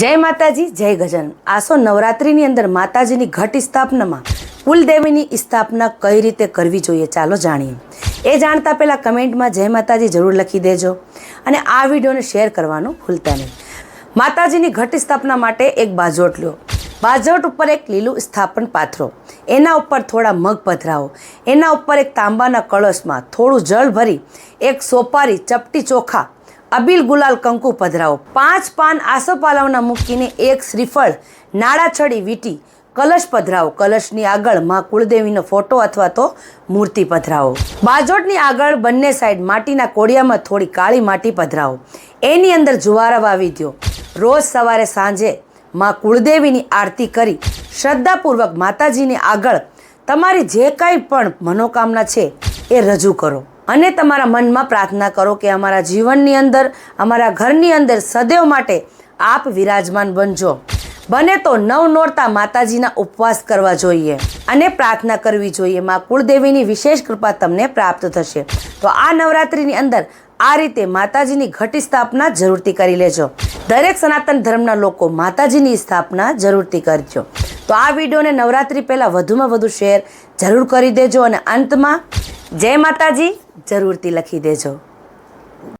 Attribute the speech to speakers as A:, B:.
A: જય માતાજી, જય ગજન આસો નવરાત્રિની અંદર માતાજીની ઘટ સ્થાપનામાં કુલદેવીની સ્થાપના કઈ રીતે કરવી જોઈએ ચાલો જાણીએ. એ જાણતા પહેલાં કમેન્ટમાં જય માતાજી જરૂર લખી દેજો અને આ વિડીયોને શેર કરવાનું ભૂલતા નહીં. માતાજીની ઘટ સ્થાપના માટે એક બાજોટ લ્યો બાજોટ ઉપર એક લીલું સ્થાપન પાથરો. એના ઉપર થોડા મગ પધરાવો. એના ઉપર એક તાંબાના કળશમાં થોડું જળ ભરી એક સોપારી ચપટી ચોખા અબીલ ગુલાલ કંકુ પધરાવો. પાંચ પાન આસોપાલવના મૂકીને એક શ્રીફળ નાળાછડી વીટી, કલશ પધરાવો. કલશની આગળમાં કુળદેવીનો ફોટો અથવા તો મૂર્તિ પધરાવો. બાજોટની આગળ બંને સાઈડ માટીના કોડિયામાં થોડી કાળી માટી પધરાવો. એની અંદર જુવારા વાવી દો રોજ સવારે સાંજે માં કુળદેવીની આરતી કરી શ્રદ્ધાપૂર્વક માતાજીની આગળ તમારી જે કાંઈ પણ મનોકામના છે એ રજૂ કરો. અને તમારા મનમાં પ્રાર્થના કરો કે અમારા જીવનની અંદર, અમારા ઘરની અંદર સદૈવ માટે આપ વિરાજમાન બનજો. બને તો નવ નોરતા માતાજીના ઉપવાસ કરવા જોઈએ અને પ્રાર્થના કરવી જોઈએ. માં કુળદેવીની વિશેષ કૃપા તમને પ્રાપ્ત થશે. તો આ નવરાત્રિની અંદર આ રીતે માતાજીની ઘટી સ્થાપના જરૂરથી કરી લેજો. દરેક સનાતન ધર્મના લોકો માતાજીની સ્થાપના જરૂરથી કરજો. તો આ વિડીયોને નવરાત્રિ પહેલાં વધુમાં વધુ શેર જરૂર કરી દેજો અને અંતમાં જય માતાજી. જરૂરથી લખી દેજો.